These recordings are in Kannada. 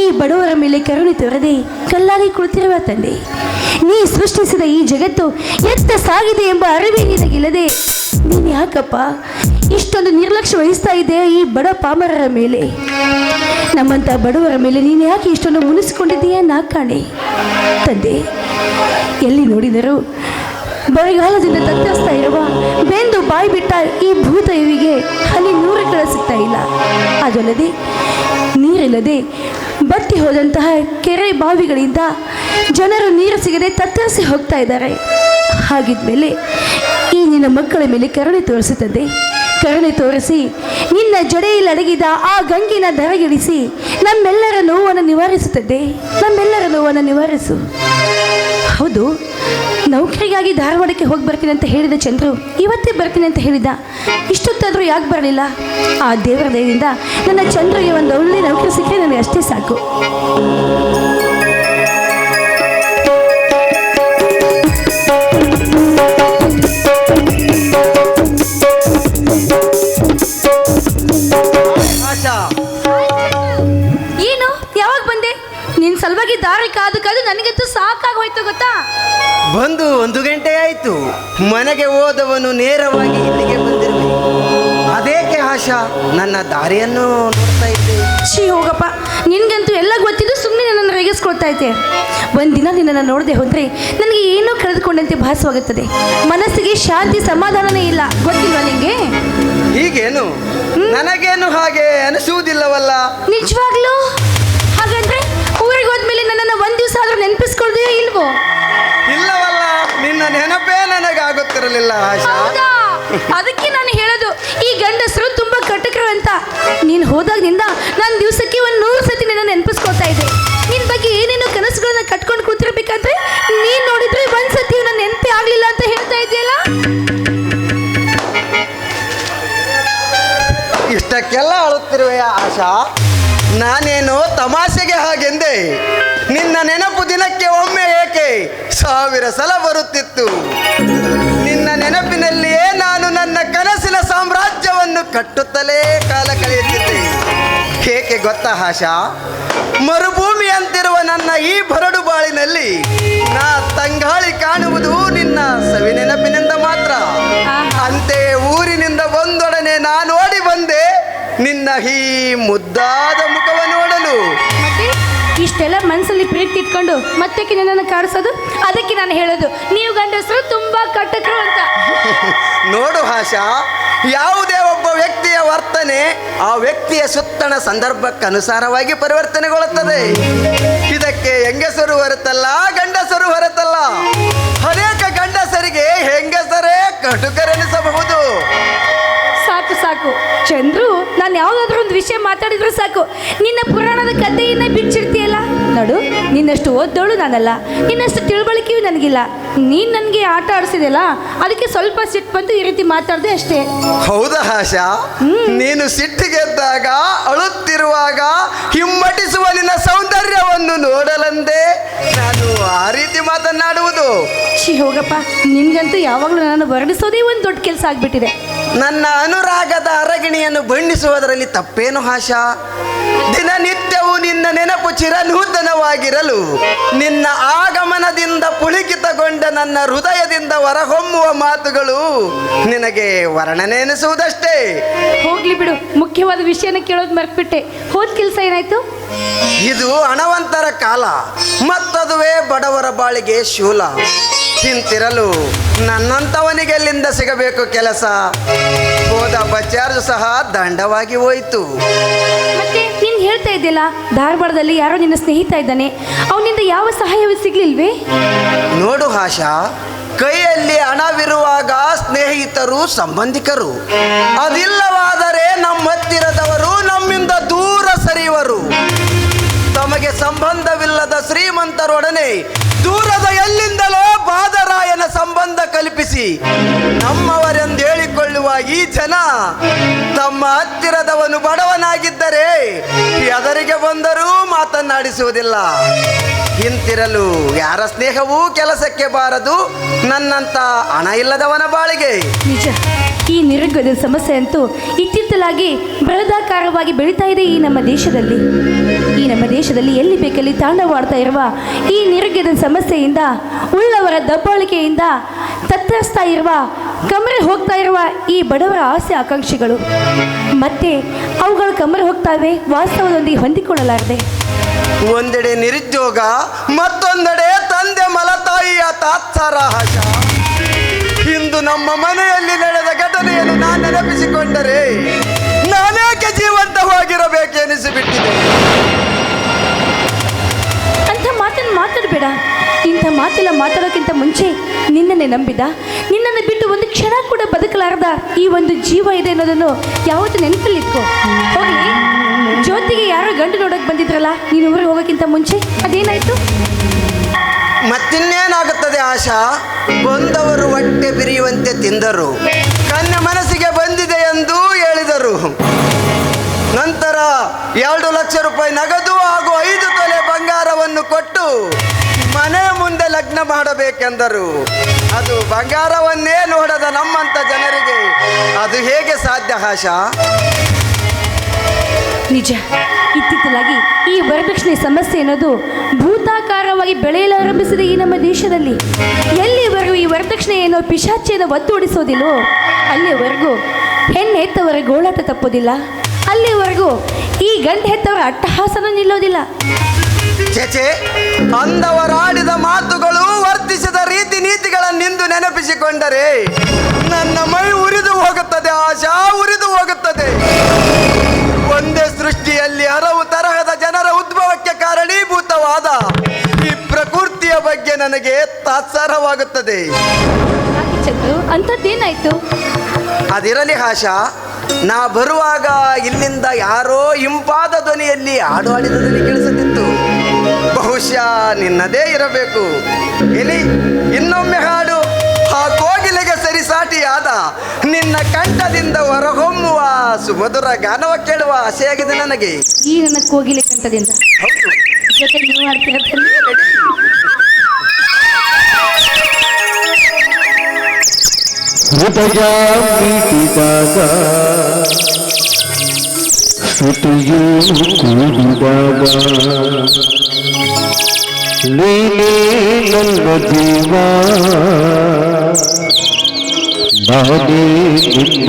ಈ ಬಡವರ ಮೇಲೆ ಕರುಣೆ ತೋರದೆ ಕಲ್ಲಾಗಿ ಕುಳಿತಿರುವ ತಂದೆ. ನೀ ಸೃಷ್ಟಿಸಿದ ಈ ಜಗತ್ತು ಎತ್ತ ಸಾಗಿದೆ ಎಂಬ ಅರಿವೇ ನಿನಗಿಲ್ಲದೆ ನೀನು ಯಾಕಪ್ಪ ಇಷ್ಟೊಂದು ನಿರ್ಲಕ್ಷ್ಯ ವಹಿಸ್ತಾ ಇದೆ ಈ ಬಡ ಪಾಮರರ ಮೇಲೆ? ನಮ್ಮಂಥ ಬಡವರ ಮೇಲೆ ನೀನು ಯಾಕೆ ಇಷ್ಟೊಂದು ಮುನಿಸಿಕೊಂಡಿದ್ದೀಯಾ ನಾ ಕಾಣೆ? ತಂದೆ, ಎಲ್ಲಿ ನೋಡಿದರೂ ಬರಗಾಲದಿಂದ ತತ್ತರಿಸ್ತಾ ಇರುವ ಬೆಂದು ಬಾಯಿ ಬಿಟ್ಟ ಈ ಭೂತಯುವಿಗೆ ಅಲ್ಲಿ ನೂರು ಸಿಗ್ತಾ ಇಲ್ಲ. ಅದಲ್ಲದೆ ನೀರಿಲ್ಲದೆ ಬತ್ತಿ ಹೋದಂತಹ ಕೆರೆ ಬಾವಿಗಳಿಂದ ಜನರು ನೀರು ಸಿಗದೆ ತತ್ತರಿಸಿ ಹೋಗ್ತಾ ಇದ್ದಾರೆ. ಹಾಗಿದ್ಮೇಲೆ ಈ ನಿನ್ನ ಮಕ್ಕಳ ಮೇಲೆ ಕರುಣೆ ತೋರಿಸುತ್ತದೆ. ಕರುಣೆ ತೋರಿಸಿ ನಿನ್ನ ಜಡೆಯಲ್ಲಿ ಅಡಗಿದ ಆ ಗಂಗಿನ ದರಗಿಳಿಸಿ ನಮ್ಮೆಲ್ಲರ ನೋವನ್ನು ನಿವಾರಿಸುತ್ತದೆ. ನಮ್ಮೆಲ್ಲರ ನೋವನ್ನು ನಿವಾರಿಸು. ಹೌದು ನೌಕರಿಗಾಗಿ ಧಾರವಾಡಕ್ಕೆ ಹೋಗಿ ಬರ್ತೀನಿ ಅಂತ ಹೇಳಿದ ಚಂದ್ರು, ಇವತ್ತೇ ಬರ್ತೀನಿ ಅಂತ ಹೇಳಿದ ಇಷ್ಟೊತ್ತಾದರೂ ಯಾಕೆ ಬರಲಿಲ್ಲ? ಆ ದೇವರ ದಯದಿಂದ ನನ್ನ ಚಂದ್ರಿಗೆ ಒಂದು ಒಳ್ಳೆ ನೌಕರಿ ಸಿಕ್ಕರೆ ನನಗೆ ಅಷ್ಟೇ ಸಾಕು. ಏನು? ಯಾವಾಗ ಬಂದೆ? ನಿನ್ನ ಸಲುವಾಗಿ ದಾರಿ ಕಾದು ಕಾದು ನನಗಂತೂ ಸಾಕಾಗಿ ಹೋಯ್ತು ಗೊತ್ತಾ? ಬಂದು ಒಂದು ಗಂಟೆ ಆಯ್ತು. ಮನೆಗೆ ಹೋದವನು ನೇರವಾಗಿ ಇಲ್ಲಿಗೆ ಬಂದಿರುವೆ. ಅದೇಕೆ ಆಶಾ? ನನ್ನ ದಾರಿಯನ್ನು ನೋಡ್ತಾ ಇದ್ದೆ. ಶ್ರೀ ಹೋಗಪ್ಪ. ನಿನ್ಗಂತೂ ಎಲ್ಲ ಗೊತ್ತಿದ್ದು ಸುಮ್ಮನೆ ನನ್ನನ್ನು ರೇಗಿಸ್ಕೊಳ್ತಾ ಇದ್ದೆ. ಒಂದಿನ ನಿನ್ನನ್ನು ನೋಡದೆ ಹೋದರೆ ನನಗೆ ಏನೋ ಕಳೆದುಕೊಂಡಂತೆ ಭಾಸವಾಗುತ್ತದೆ. ಮನಸ್ಸಿಗೆ ಶಾಂತಿ ಸಮಾಧಾನನೇ ಇಲ್ಲ. ಗೊತ್ತಿಲ್ವಾ ನಿಂಗೆ? ಈಗೇನು ನನಗೇನು ಹಾಗೆ ಅನಿಸುವುದಿಲ್ಲವಲ್ಲ? ನಿಜವಾಗ್ಲೂ? ಒಂದು ದಿವಸ ಆದ್ರೂ ನೆನಪಿಸ್ಕೊಳ್ದೆಯೋ ಇಲ್ವೋ? ಇಲ್ಲವಲ್ಲ ನಿನ್ನ ನೆನಪೇ ನನಗಾಗುತ್ತಿರಲಿಲ್ಲ ಆಶಾ. ಹೌದಾ? ಅದಕ್ಕೆ ನಾನು ಹೇಳೋದು ಈ ಗಂಡಸರು ತುಂಬಾ ಕಟಕರು ಅಂತ. ನೀನು ಹೋದಾಗಿನಿಂದ ನಾನು ದಿವಸಕ್ಕೆ ಒಂದು ನೂರು ಸತಿ ನಿನ್ನ ನೆನಪಿಸ್ಕೊಳ್ತಾ ಇದ್ದೆ. ನಿನ್ನ ಬಗ್ಗೆ ಏನೇನೋ ಕನಸುಗಳನ್ನ ಕಟ್ಕೊಂಡು ಕೂತಿರ್ಬೇಕಾದ್ರೆ ನೀನು ನೋಡಿದ್ರೆ ಒಂದು ಸತಿ ನನ್ನ ನೆನಪೇ ಆಗಲಿಲ್ಲ ಅಂತ ಹೇಳ್ತಾ ಇದೆಯಲ್ಲ ಇಷ್ಟಕ್ಕೆಲ್ಲ ಅಳುತ್ತಿರುವೆಯ ಆಶಾ? ನಾನೇನು ತಮಾಷೆಗೆ ಹಾಗೆಂದೆ. ನಿನ್ನ ನೆನಪು ದಿನಕ್ಕೆ ಒಮ್ಮೆ ಏಕೆ ಸಾವಿರ ಸಲ ಬರುತ್ತಿತ್ತು? ನಿನ್ನ ನೆನಪಿನಲ್ಲಿಯೇ ನಾನು ನನ್ನ ಕನಸಿನ ಸಾಮ್ರಾಜ್ಯವನ್ನು ಕಟ್ಟುತ್ತಲೇ ಕಾಲ ಕಳೆಯುತ್ತಿದ್ದೆ. ಏಕೆ ಗೊತ್ತಾ ಆಶಾ? ಮರುಭೂಮಿಯಂತಿರುವ ನನ್ನ ಈ ಬರಡು ಬಾಳಿನಲ್ಲಿ ನಾ ತಂಗಾಳಿ ಕಾಣುವುದು ನಿನ್ನ ಸವಿ ನೆನಪಿನಿಂದ ಮಾತ್ರ. ಅಂತೆಯೇ ಊರಿನಿಂದ ಬಂದೊಡನೆ ನಾನು ಓಡಿ ಬಂದೆ ನಿನ್ನ ಈ ಮುದ್ದಾದ ಮುಖವ ನೋಡಲು. ಇಷ್ಟೆಲ್ಲ ಮನಸ್ಸಲ್ಲಿ ಪ್ರೀತಿ ಇಟ್ಕೊಂಡು ಮತ್ತೆ ನನ್ನನ್ನು ಕಾಡಿಸೋದು? ಅದಕ್ಕೆ ನಾನು ಹೇಳೋದು. ನೀವು ಗಂಡಸರು ತುಂಬಾ ಕಟ್ಟಕ್ರು ಅಂತ. ನೋಡು ಭಾಷಾ ಯಾವುದೇ ಒಬ್ಬ ವ್ಯಕ್ತಿಯ ವರ್ತನೆ ಆ ವ್ಯಕ್ತಿಯ ಸುತ್ತಣ ಸಂದರ್ಭಕ್ಕನುಸಾರವಾಗಿ ಪರಿವರ್ತನೆಗೊಳ್ಳುತ್ತದೆ. ಇದಕ್ಕೆ ಹೆಂಗಸರು ಹೊರತಲ್ಲ ಗಂಡಸರು ಹೊರತಲ್ಲ. ಅನೇಕ ಗಂಡಸರಿಗೆ ಹೆಂಗಸರೇ ಕಟುಕರೆನಿಸಬಹುದು. ಸಾಕು ಸಾಕು. ಚಂದ್ರು ನಾನು ಯಾವುದಾದ್ರೂ ಒಂದು ವಿಷಯ ಮಾತಾಡಿದ್ರು ಸಾಕು. ನಿನ್ನ ಪುರಾಣದ ಕಥೆಯನ್ನ ಬಿಚ್ಚಿಡ್ತೀಯಲ್ಲ ನೋಡು ನಿನ್ನಷ್ಟು ಓದ್ದೋಳು ನಾನಲ್ಲ. ನಿನ್ನಷ್ಟು ತಿಳುವಳಿಕೆಯೂ ನನಗಿಲ್ಲ. ನೀನು ನನಗೆ ಆಟ ಆಡಿಸಿದೆಯಲ್ಲ ಅದಕ್ಕೆ ಸ್ವಲ್ಪ ಸಿಟ್ಟು ಬಂದು ಈ ರೀತಿ ಮಾತಾಡಿದೆ ಅಷ್ಟೇ. ಹೌದಾ ಆಶಾ? ನೀನು ಸಿಟ್ಟಿಗೆದ್ದಾಗ ಅಳುತ್ತಿರುವಾಗ ಹಿಮ್ಮಟಿಸುವ ನಿನ್ನ ಸೌಂದರ್ಯವನ್ನು ನೋಡಲಂದೆ. ನಾನು ಆ ರೀತಿ ಮಾತನಾಡುವುದು ಹೋಗಪ್ಪ. ನಿನ್ಗಂತೂ ಯಾವಾಗಲೂ ನಾನು ವರ್ಣಿಸೋದೇ ಒಂದು ದೊಡ್ಡ ಕೆಲಸ ಆಗ್ಬಿಟ್ಟಿದೆ. ನನ್ನ ಅನುರಾಗದ ಅರಗಿಣಿಯನ್ನು ಬಣ್ಣಿಸುವುದರಲ್ಲಿ ತಪ್ಪೇನು ಆಶಾ? ದಿನನಿತ್ಯವೂ ನಿನ್ನ ನೆನಪು ಚಿರನೂತನವಾಗಿರಲು ನಿನ್ನ ಆಗಮನದಿಂದ ಪುಳಿಕಿತಗೊಂಡ ನನ್ನ ಹೃದಯದಿಂದ ಹೊರಹೊಮ್ಮುವ ಮಾತುಗಳು ನಿನಗೆ ವರ್ಣನೆ ಎನಿಸುವುದಷ್ಟೇ. ಹೋಗ್ಲಿ ಬಿಡು ಮುಖ್ಯವಾದ ವಿಷಯನ ಕೇಳೋದು ಮರ್ಪಿಟ್ಟೆ ಹೋದ ಕೆಲಸ ಏನಾಯ್ತು? ಇದು ಹಣವಂತರ ಕಾಲ ಮತ್ತದುವೇ ಬಡವರ ಬಾಳಿಗೆ ಶೂಲ. ತಿಂತಿರಲು ನನ್ನಂಥವನಿಗೆ ಎಲ್ಲಿಂದ ಸಿಗಬೇಕು ಕೆಲಸ? ಹೋದ ಬಚಾರ್ಜ್ ಸಹ ದಂಡವಾಗಿ ಹೋಯಿತು. ಮತ್ತೆ ನೀನು ಹೇಳ್ತಾ ಇದ್ದಿಲ್ಲ ಧಾರವಾಡದಲ್ಲಿ ಯಾರೋ ನಿನ್ನ ಸ್ನೇಹಿತ ಇದ್ದಾನೆ ಅವನಿಂದ ಯಾವ ಸಹಾಯವೂ ಸಿಗ್ಲಿಲ್ವೇ? ನೋಡು ಆಶಾ ಕೈಯಲ್ಲಿ ಹಣವಿರುವಾಗ ಸ್ನೇಹಿತರು ಸಂಬಂಧಿಕರು. ಅದಿಲ್ಲವಾದರೆ ನಮ್ಮ ಹತ್ತಿರದವರು ನಮ್ಮಿಂದ ದೂರ ಸರಿಯುವರು. ತಮಗೆ ಸಂಬಂಧವಿಲ್ಲದ ಶ್ರೀಮಂತರೊಡನೆ ದೂರದ ಎಲ್ಲಿಂದಲೋ ಬಾದರಾಯನ ಸಂಬಂಧ ಕಲ್ಪಿಸಿ ಈ ಜನ ತಮ್ಮ ಹತ್ತಿರದವನು ಬಡವನಾಗಿದ್ದರೆ ಎದರಿಗೆ ಬಂದರೂ ಮಾತನ್ನಾಡಿಸುವುದಿಲ್ಲ. ಇಂತಿರಲು ಯಾರ ಸ್ನೇಹವೂ ಕೆಲಸಕ್ಕೆ ಬಾರದು, ನನ್ನಂತ ಹಣ ಇಲ್ಲದವನ ಬಾಳಿಗೆ. ಈ ನಿರುದ್ಯೋಗದ ಸಮಸ್ಯೆ ಅಂತೂ ಇತ್ತಿತ್ತಲಾಗಿ ಬೃಹದಾಕಾರವಾಗಿ ಬೆಳೀತಾ ಇದೆ ಈ ನಮ್ಮ ದೇಶದಲ್ಲಿ. ಈ ನಮ್ಮ ದೇಶದಲ್ಲಿ ಎಲ್ಲಿ ಬೇಕಲ್ಲಿ ತಾಂಡವಾಡ್ತಾ ಇರುವ ಈ ನಿರುದ್ಯೋಗದ ಸಮಸ್ಯೆಯಿಂದ, ಉಳ್ಳವರ ದಬ್ಬಾಳಿಕೆಯಿಂದ ತತ್ತರಿಸ್ತಾ ಇರುವ ಕಮರೆ ಹೋಗ್ತಾ ಇರುವ ಈ ಬಡವರ ಆಸೆ ಆಕಾಂಕ್ಷೆಗಳು. ಮತ್ತೆ ಅವುಗಳು ಕಮರೆ ಹೋಗ್ತಾವೆ ವಾಸ್ತವದೊಂದಿಗೆ ಹೊಂದಿಕೊಳ್ಳಲಾರದೆ. ಒಂದೆಡೆ ನಿರುದ್ಯೋಗ ಮತ್ತೊಂದೆಡೆ ತಂದೆ ಮಲತಾಯಿಯ ತಾತ್ಸಾರ ಇಂದು ನಮ್ಮ ಮನೆಯಲ್ಲಿ ನಡೆದ ಘಟನೆಯನ್ನು ನಾನು ನೆನಪಿಸಿಕೊಂಡರೆ ನಾನೇಕೆ ಜೀವಂತವಾಗಿರಬೇಕೆನಿಸಿಬಿಟ್ಟಿದೆ? ಅಂತ ಮಾತನ್ನು ಮಾತಾಡಬೇಡ. ಇಂಥ ಮಾತೆಲ್ಲ ಮಾತಾಡೋಕ್ಕಿಂತ ಮುಂಚೆ ನಿನ್ನನ್ನೇ ನಂಬಿದ. ನಿನ್ನನ್ನು ಬಿಟ್ಟು ಒಂದು ಕ್ಷಣ ಕೂಡ ಬದುಕಲಾರದ ಈ ಒಂದು ಜೀವ ಇದೆ ಅನ್ನೋದನ್ನು ಯಾವತ್ತೂ ನೆನಪಲ್ಲಿಟ್ಕೋ. ಹೋಗಿ ಜ್ಯೋತಿಗೆ ಯಾರೋ ಗಂಡು ನೋಡೋಕೆ ಬಂದಿದ್ರಲ್ಲ, ನೀನು ಊರಿಗೆ ಹೋಗೋಕ್ಕಿಂತ ಮುಂಚೆ ಅದೇನಾಯ್ತು? ಮತ್ತಿನ್ನೇನಾಗುತ್ತದೆ ಆಶಾ? ಬಂದವರು ಹೊಟ್ಟೆ ಬಿರಿಯುವಂತೆ ತಿಂದರು. ತನ್ನ ಮನಸ್ಸಿಗೆ ಬಂದಿದೆ ಎಂದು ಹೇಳಿದರು. ನಂತರ ಎರಡು ಲಕ್ಷ ರೂಪಾಯಿ ನಗದು ಹಾಗೂ ಐದು ತೊಲೆ ಬಂಗಾರವನ್ನು ಕೊಟ್ಟು ಮನೆ ಮುಂದೆ ಲಗ್ನ ಮಾಡಬೇಕೆಂದರು. ಅದು ಬಂಗಾರವನ್ನೇ ನೋಡದ ನಮ್ಮಂತ ಜನರಿಗೆ ಅದು ಹೇಗೆ ಸಾಧ್ಯ ಆಶಾ ನಿಜ. ಇತ್ತಿತ್ತಲಾಗಿ ಈ ವರದಕ್ಷಿಣೆ ಸಮಸ್ಯೆ ಅನ್ನೋದು ಭೂತಾಕಾರವಾಗಿ ಬೆಳೆಯಲಾರಂಭಿಸಿದೆ ಈ ನಮ್ಮ ದೇಶದಲ್ಲಿ. ಎಲ್ಲಿವರೆಗೂ ಈ ವರದಕ್ಷಿಣೆಯನ್ನು ಪಿಶಾಚಿಯನ್ನು ಒತ್ತುಡಿಸೋದಿಲ್ಲೋ ಅಲ್ಲಿವರೆಗೂ ಹೆಣ್ಣು ಹೆತ್ತವರ ಗೋಳಾಟ ತಪ್ಪೋದಿಲ್ಲ ಅಲ್ಲಿವರೆಗೂ ಈ ಗಂಡ ಹೆತ್ತವರ ಅಟ್ಟಹಾಸನ ನಿಲ್ಲೋದಿಲ್ಲ. ಚೇಚೆ ಅಂದವರಾಡಿದ ಮಾತುಗಳು ವರ್ತಿಸಿದ ರೀತಿ ನೀತಿಗಳನ್ನಿಂದು ನೆನಪಿಸಿಕೊಂಡರೆ ನನ್ನ ಮೈ ಉರಿದು ಹೋಗುತ್ತದೆ ಆಶಾ ಉರಿದು ಹೋಗುತ್ತದೆ. ಒಂದೇ ಸೃಷ್ಟಿಯಲ್ಲಿ ಹಲವು ತರಹದ ಜನರ ಉದ್ಭವಕ್ಕೆ ಕಾರಣೀಭೂತವಾದ ಈ ಪ್ರಕೃತಿಯ ಬಗ್ಗೆ ನನಗೆ ತಾತ್ಸಾರವಾಗುತ್ತದೆ. ಅಂತದ್ದೇನಾಯ್ತು ಅದಿರಲಿ ಆಶಾ ನಾ ಬರುವಾಗ ಇಲ್ಲಿಂದ ಯಾರೋ ಇಂಪಾದ ಧ್ವನಿಯಲ್ಲಿ ಹಾಡು ಹಾಡಿದ ಧ್ವನಿ ಕೇಳಿಸುತ್ತಿತ್ತು. ಬಹುಶಃ ನಿನ್ನದೇ ಇರಬೇಕು. ಎಲಿ ಇನ್ನೊಮ್ಮೆ ಹಾಡು. ಆ ಕೋಗಿಲೆಗೆ ಸರಿಸಾಟಿಯಾದ ನಿನ್ನ ಕಂಠದಿಂದ ಹೊರಹೊಮ್ಮುವ ಸುಮಧುರ ಗಾನವ ಕೇಳುವ ಆಸೆಯಾಗಿದೆ ನನಗೆ. ಈ ನನ್ನ ಕೋಗಿಲೆ ಕಂಠದಿಂದ. ಹೌದು. ಜೊತೆ ನೀವು ಹಾಡ್ತೀರ? ತಾನೇ? ಹೃದಯ ಮೀಟಿದಾಗ ಶ್ರುತಿಯು ಕೂಡಿದಾಗ ನೀನೇ ನನ್ನ ಜೀವ ನಾನೇ ನಿನ್ನ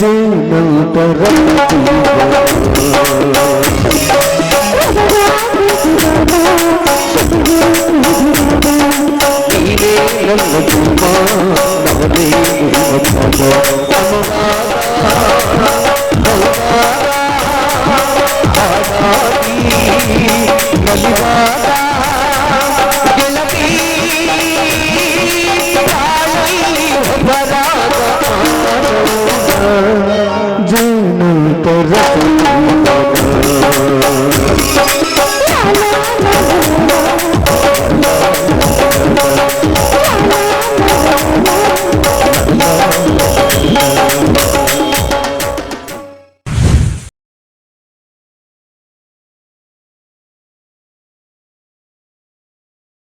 ಜೀನಂತರ ನೀನೇ ನನ್ನ ತುಂಬ ನವನೇ ನಲಿವಾದ